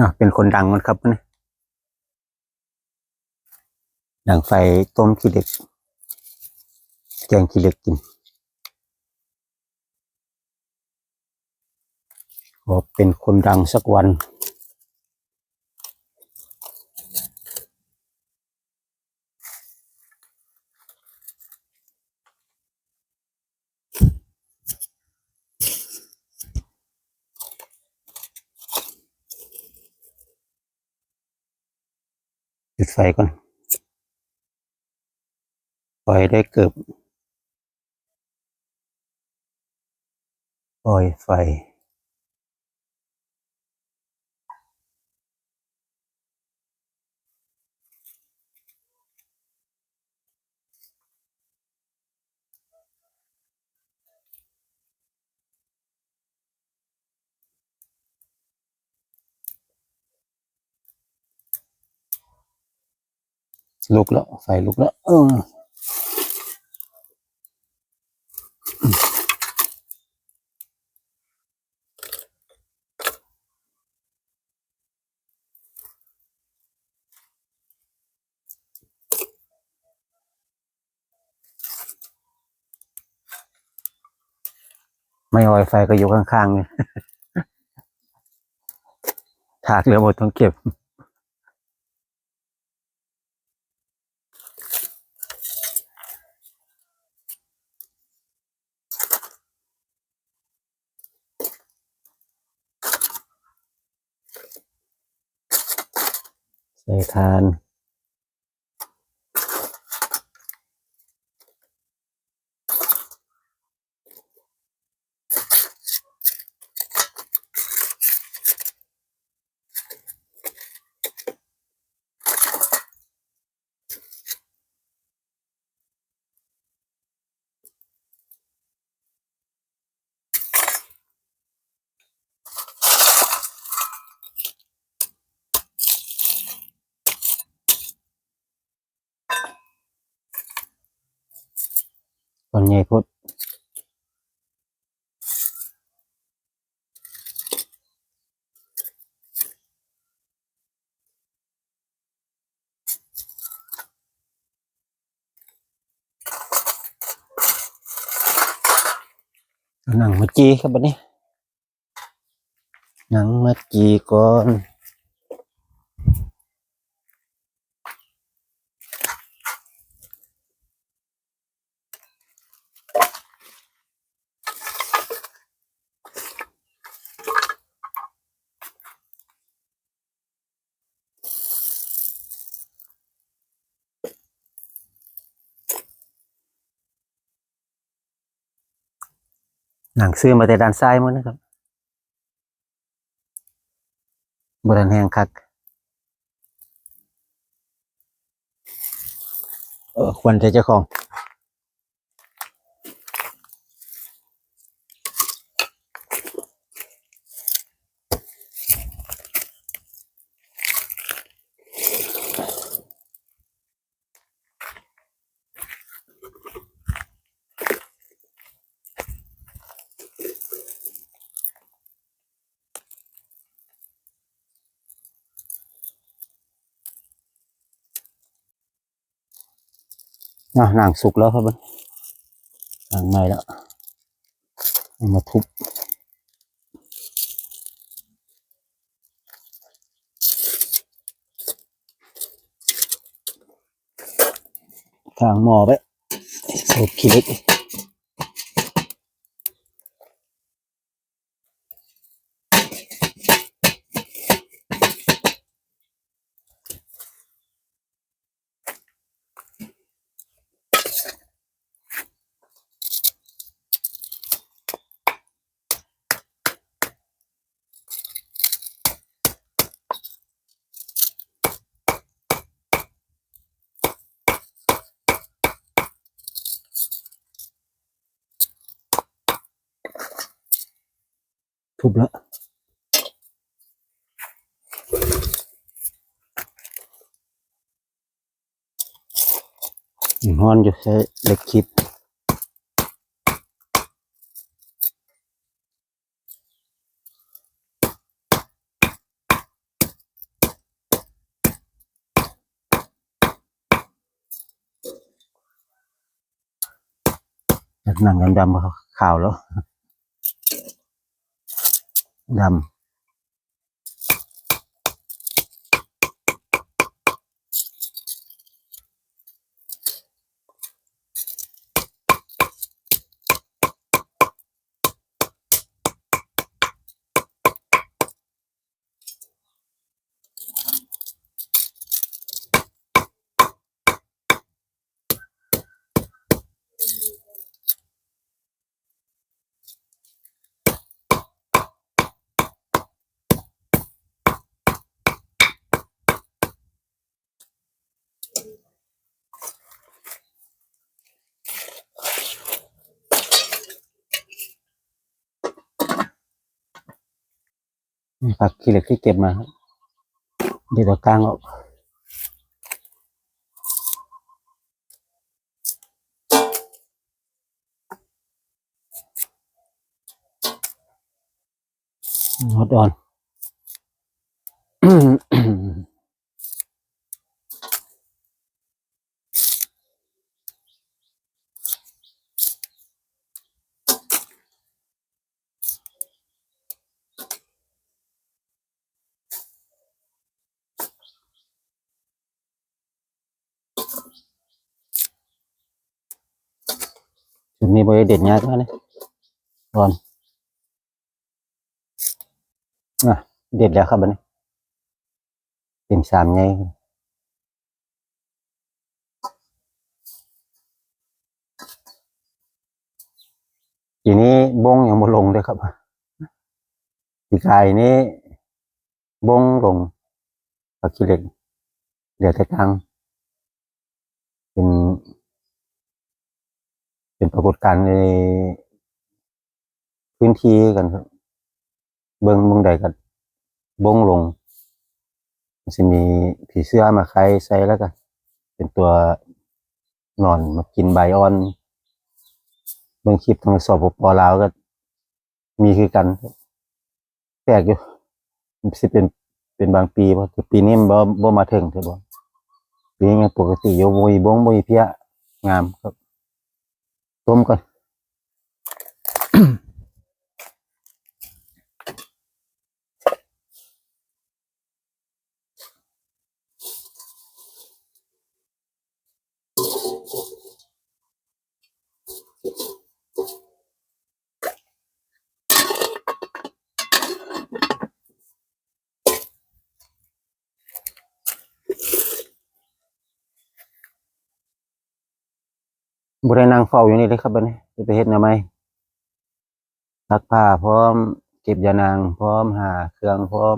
อะเป็นคนดังมันครับนี่ดังไฟต้มขี้เหล็กแกงขี้เหล็กกินขอเป็นคนดังสักวัน จุดไฟก่อน ปล่อยได้เกือบ ปล่อยไฟ ลุกแล้วไฟลุกแล้วเออไม่ออยไฟก็อยู่ข้างๆเนี่ยถากเหลือหมดต้องเก็บ ทาน ตอนใหญ่พุดเอาหนังมา จีครับบัดนี้หนังมาจีก่อน ห นังซื้อมาแต่ด้านซ้ายมั้งนะครับบรันแห้งคักเออควรจะเจ้าของ นะหนังสุกแล้วครับมันหนังใหม่แล้วเอามาทุบทางหมอไปโอเค ทุบแล้วอนจะใช้เล็กคิดนั่งดำๆขาวแล้ว ดำ ผักขี้เหล็กที่เก็บมาครับเดี๋ยวเรากางออกฮอตออน จุดนี้บริเด็ดยากแล้วนี่ก่อนอะเด็ดแล้วครับบันนี้เต็มสามไงทีนี้บงยังบ่ลงด้วยครับปีกายนี้บงลงผักขี้เหล็กเหลือแต่กลางเป็น เป็นปรากฏการณ์ในพื้นที่กันครับ เบิ้งเบิ้งใดกันบงลงมันจะมีผีเสื้อมาใครใส่แล้วกันเป็นตัวนอนมากินใบอ่อนเบิงคลิปทางสอบปลาวก็ มีคือกันแปลกอยู่มันสิเป็นเป็นบางปีเพราะปีนี้มันบ่บ่มาถึงเถอะบ่ปีนี้ปกติอยู่บ่มีบงบ่มีเพี้ยงามครับ ต้มก่อน บรินางเฝ้าอยู่นี่เลยครับบัดนี้จะไปเฮ็ดนไหมซักผ้าพร้อม เก็บยานางพร้อมหาเครื่องพร้อม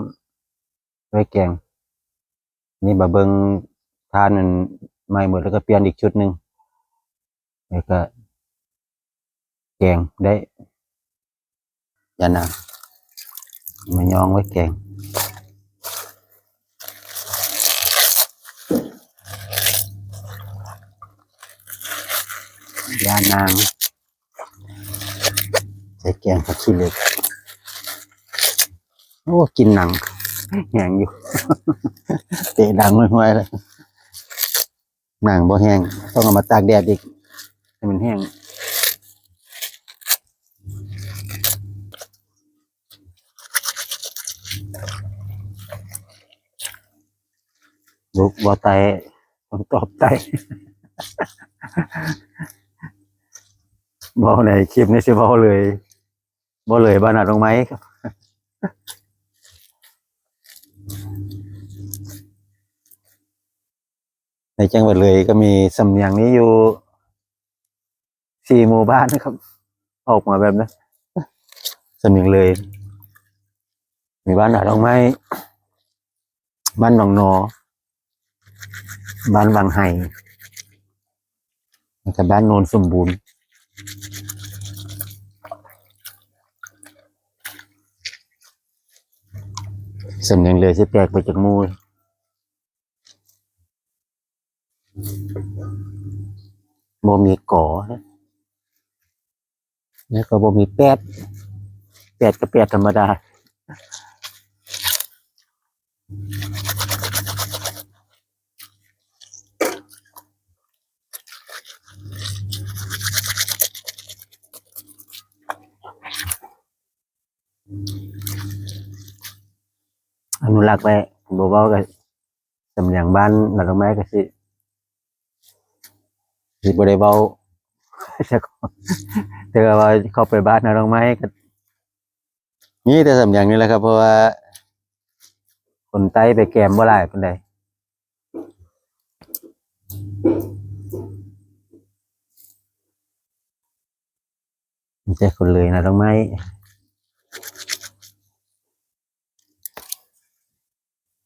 ไว้แกง นี่บะเบิงทานมันใหม่หมดแล้วก็เปลี่ยนอีกชุดหนึ่งแล้วก็ แกงได้ยานางมายองไว้แกง ยานางใส่แกงผักขี้เหล็ก โอ้ กินหนังแห้งอยู่ เตะดังไม่ไหวเลยหนังบ่แห้ง ต้องเอามาตากแดดอีกให้มันแห้งลูกบ่ไตต้องตอบไต บอในคลิปนี้สิบอเลยบอเลยบ้านหนาตรงไหมครับในจังหวัดเลยก็มีสำเนียงนี้อยู่สี่หมู่บ้านนะครับ ออกมาแบบนั้สำเนียงเลย มีบ้านหนาตรงไหมบ้านหนองนอ บ้านวังไห่แล้วก็บ้านโนนสมบูรณ์ สำเนียงเลยสิแปลกไปจากมูบ่มีก่อนะแล้วก็บ่มีแปดแปดก็แปดธรรมดา นุรักษ์ไว้บ่เว้าก็สำเนียงบ้านหลังไม้ก็สิสิบ่ได้เว้าแต่ก็แต่ว่าเข้าไปบ้านหลังไม้ก็มีแต่สำเนียงนี่แหละครับ เพราะว่า คนใต้ไปแกมบ่หลายปานใดมีแต่คนเลยนะต้องไม้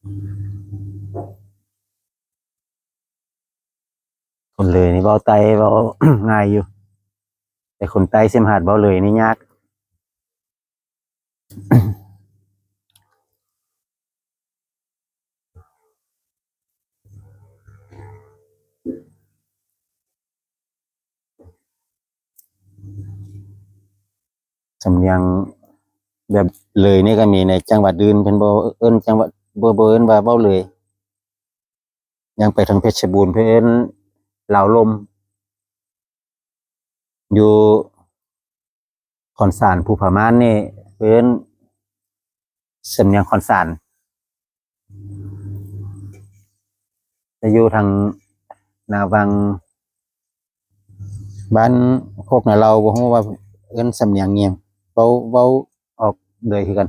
คนเลยนี่เบาไตเบาง่ายอยู่ แต่คนไตเสียมหาดเบาเลยนี่ยากสำเนียงแบบเลยนี่ก็มีในจังหวัดอื่นเป็นบ่เอิ้นจังหวัด เบ่บ่เอิ้นว่าเว้าเลย ยังไปทางเพชรบูรณ์เพิ่นลาวลม อยู่คอนสารภูผามานนี่เพิ่นสำเนียงคอนสารจะอยู่ทางนาวัง บ้านโคกนาเราบ่ฮู้ว่าเอิ้นสำเนียงเงียงเว้าเว้าออกเลยคือกัน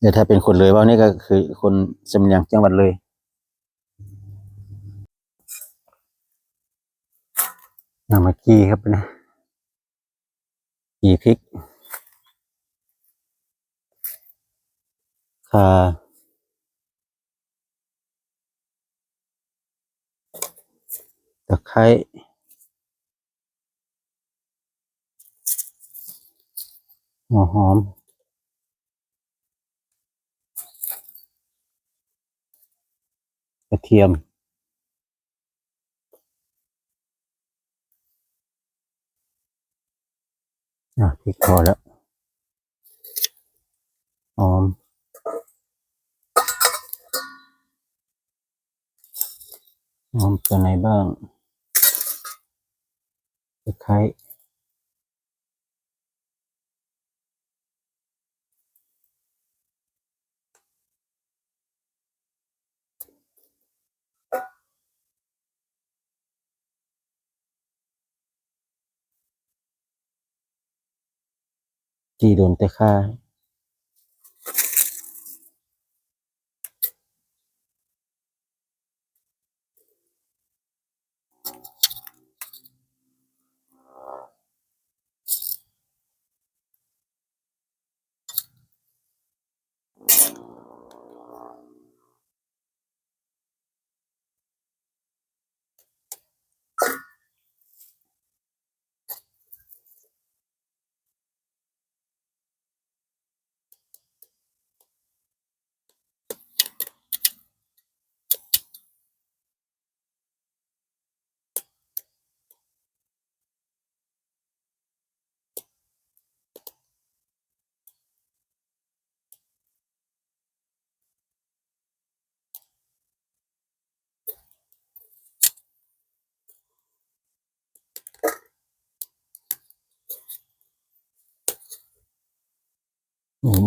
เดี๋ยถ้าเป็นคนเลยว้านี่ก็คือคนสำเนียงจังหวัดเลยนามากี้ครับนะกีพริกคาตะไคร้หัวหอม กระเทียม อะพริกพอแล้วหอมหอมตัวไหนบ้างตะไคร้ จีโดนแต่ค่า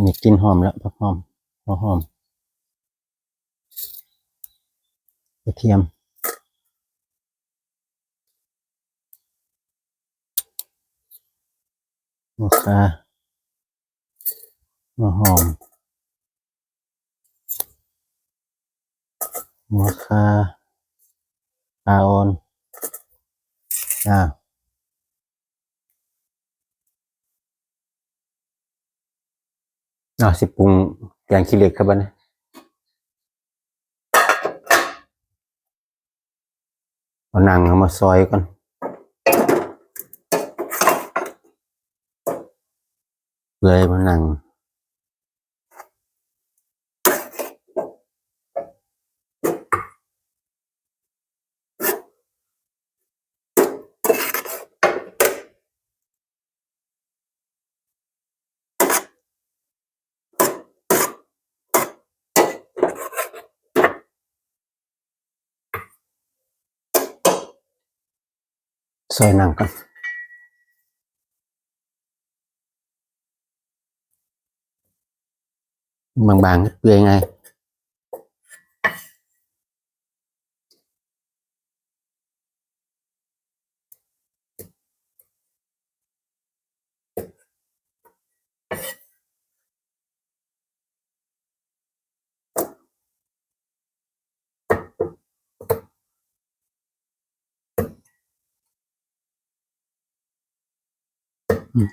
มีกลิ่นหอมแล้วผักหอมหัวหอมกระเทียมหัวคาหัวหอมหัวคาปลาออนอ่า อ่าสิปรุงแกงขี้เหล็กครับบ้านะเอาหนังเอามาซอยก่อนเลยมาหนัง ซอยน้ำกันบางๆเปื่อยไง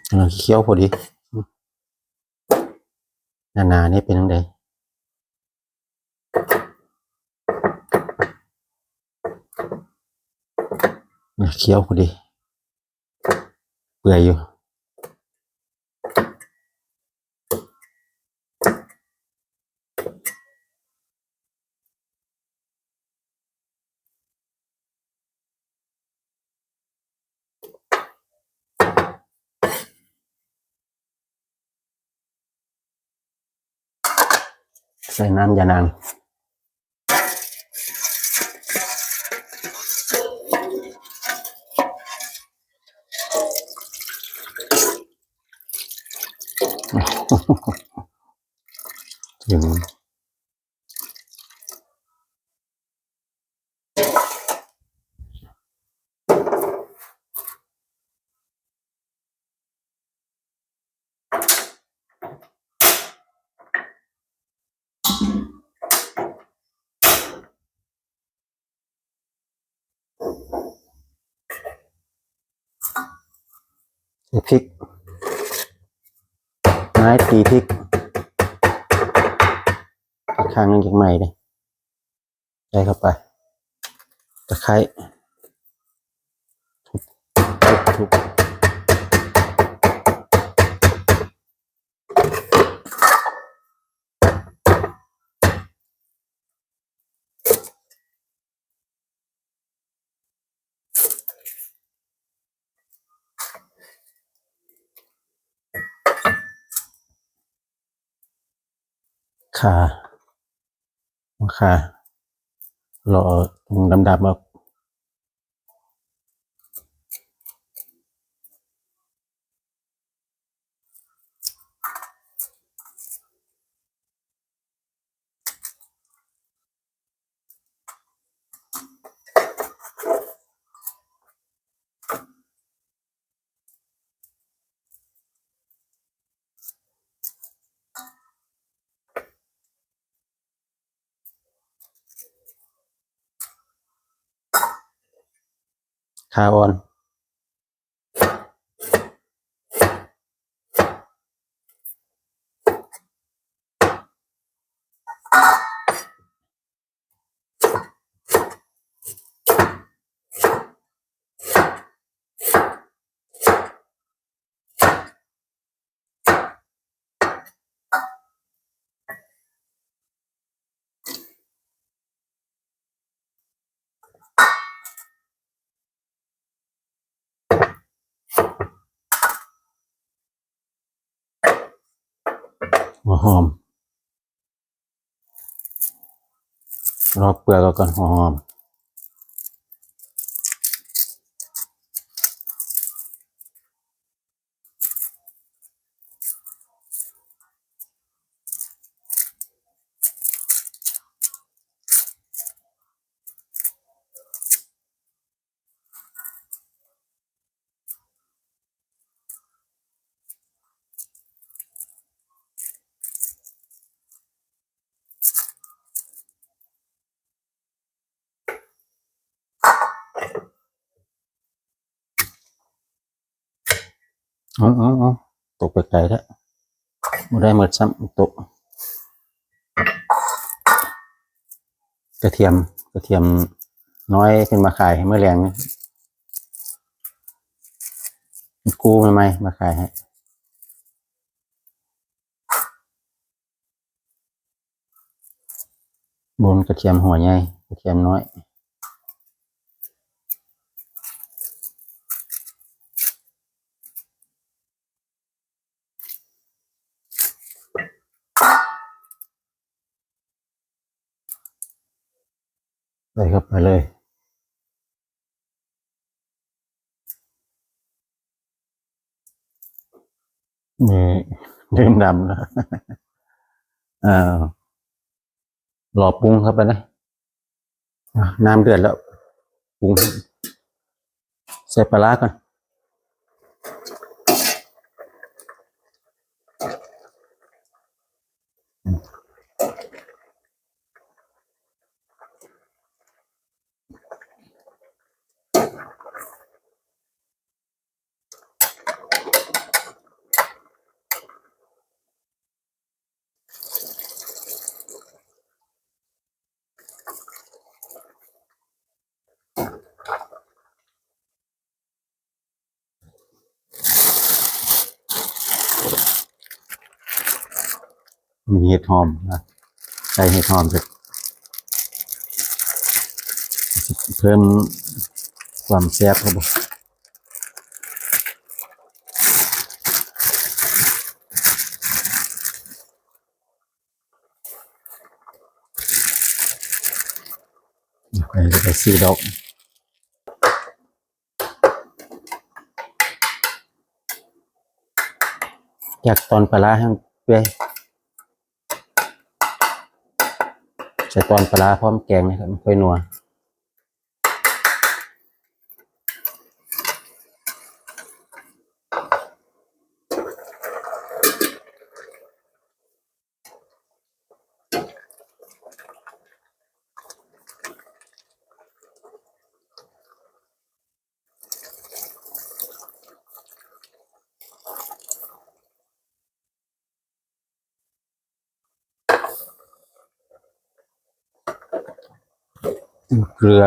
กำลังเคี้ยวพอดีนานานี่เป็นยังไงเคี้ยวพอดี เปื่อยอยู่ ใส่น้ำยานางถึงใส่พริก ไม้ ตีพริกอีกข้างหนึงจากใหม่เลยใส่เข้าไปตะไคร้ทุบทุบ ขามะขารอตรงดำๆมา คาอ่อน หัวหอมรอเปลือกก่อนหัวหอม อ๋ออ๋ออตกไปไกลแล้วไม่ได้หมดซ้ำตก กระเทียมกระเทียมน้อยขึ้นมาขายเมื่อแรงนะกู้มไหมมาขายให้บนกระเทียมหัวใหญ่กระเทียมน้อย ใส่เข้าไปเลยมือดื่มดำแล้วเอ่อรอปรุงเข้าไปนะอะน้ำเดือดแล้วปรุงใส่ปลาร้าก่อน มีเห็ดหอมนะใส่เห็ดหอมจะเพิ่มความแซ่บครับไปไปซื้อดอกจากตอนปลาร้าให้มันเปื่อย ใส่ตอนปลาร้าพร้อมแกงนะครับมันค่อยนัว เกลือ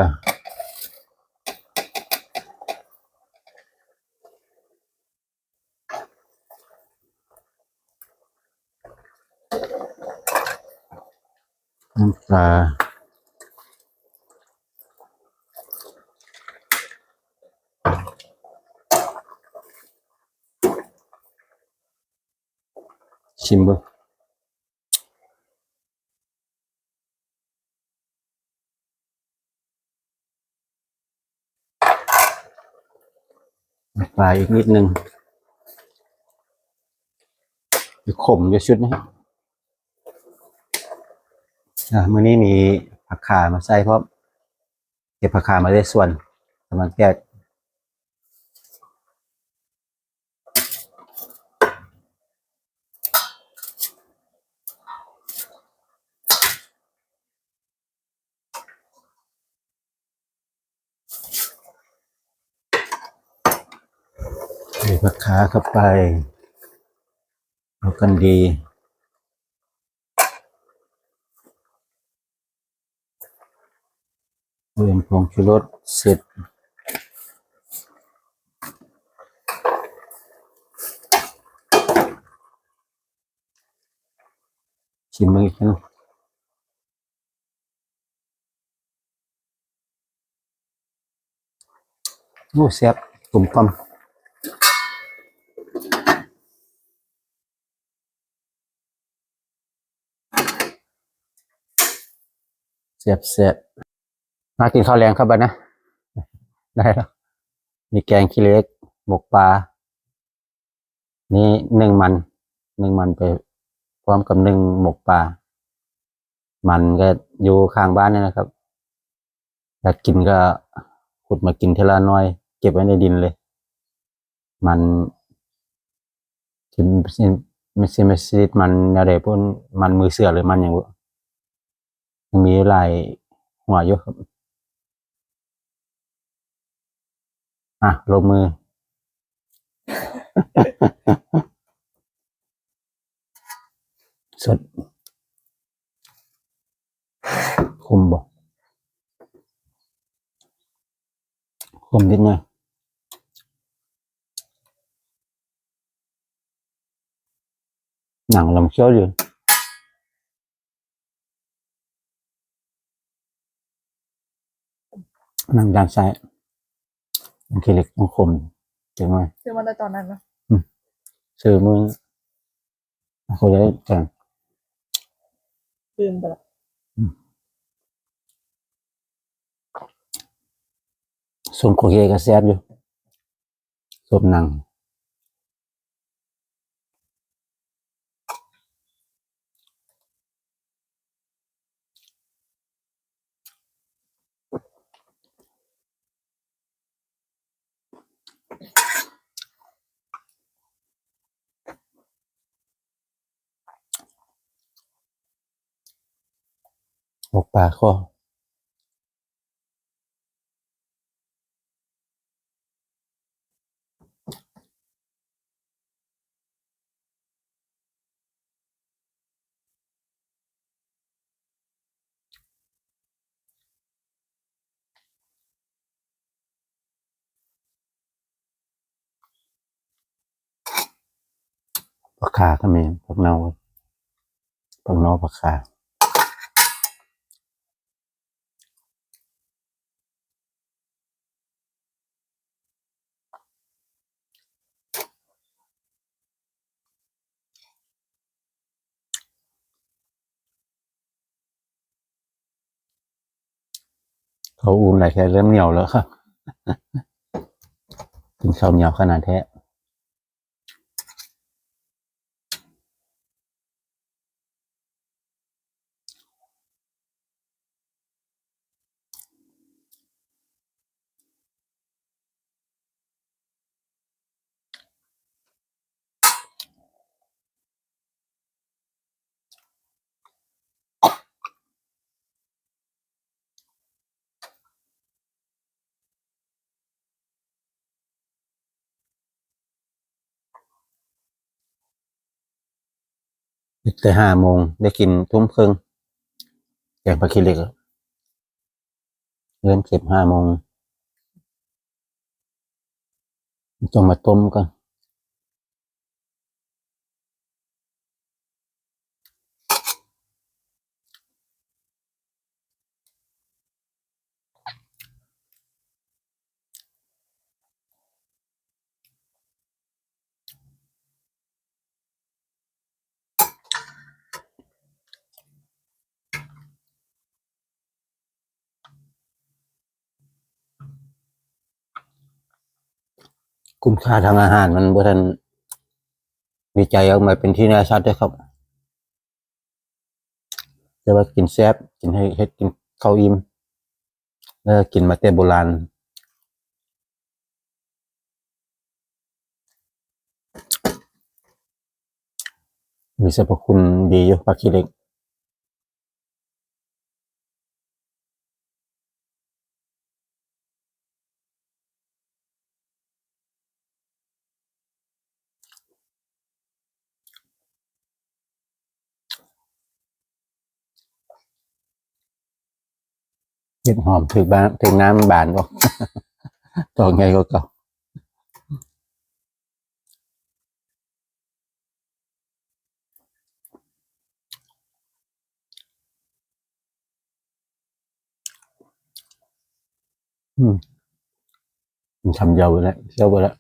น้ำปลาชิมเบอร์น้ำ ปลาอีกนิดนึงจะขมจะชุดนะครับเมื่อนี้มีผักขามาใส่เพราะเก็บผักขามาได้ส่วนกำลังแก้ ใส่ผักขาเข้าไปเอากันดีเพิ่มผงชูรสเสร็จชิมมืออีกนะโอ้แซ่บกลมกล่อม เสียบเสียบมากินข้าวแรงครับบัดนะ ได้แล้ว มีแกงขี้เล็กหมกปลา นี่หนึ่งมันหนึ่งมันไป พร้อมกับหนึ่งหมกปลา มันก็อยู่ข้างบ้านนี่นะครับอยากกินก็ขุดมากินเทละน้อย เก็บไว้ในดินเลย มันที่ไม่ใช่ไม่ใช่มันอะไรพวกมันมือเสือหรือมันอย่างบ่ยัง มีหลายหัวอยู่ครับ อะ ลงมือสดคมบอกคมนิดหน่อยหนังลำเคี้ยวอยู่ นังด้านซ้ายมันคือเหล็กมันคมจังเลยซื้อมาได้ตอนนั้นนะซื้อมือเขาจะได้จังลืมไปละสมโคเกก็แซ่บอยู่สมหนัง หกปลาข้อปลาคาก็มีผักเนาผักเนาปลาคา เขาอุ่นหลายแค่เริ่มเหนียวแล้วครับ กินข้าวเหนียวขนาดแท้ แต่ห้าโมงได้กินทุ่มครึ่งแกงปลาคิเล็กเริ่มเก็บห้าโมงต้องมาต้มก่อน คุณค่าทางอาหารมันบ่ทันวิจัยออกมาเป็นที่แน่ชัดเลยครับแต่ว่ากินแซ่บกินให้เฮ็ดกินข้าวอิ่มแล้วก็กินมาแต่โบราณมีสรรพคุณดีอยู่ปลาขี้เหล็ก เห็ดหอมถึงบ้านถึงน้ำบานก็ต่อไงก็เก่าอืมทำยาวไปแล้วเที่ยวไปแล้ว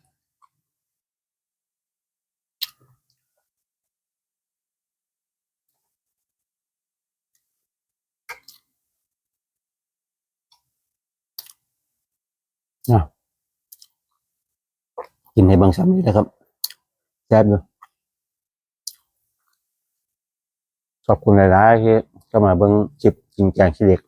กินให้บางซ้ำนี้นะครับแซ่บอยู่ขอบคุณหลายๆที่เข้ามาเบิ้งจิบกินแกงขี้เหล็ก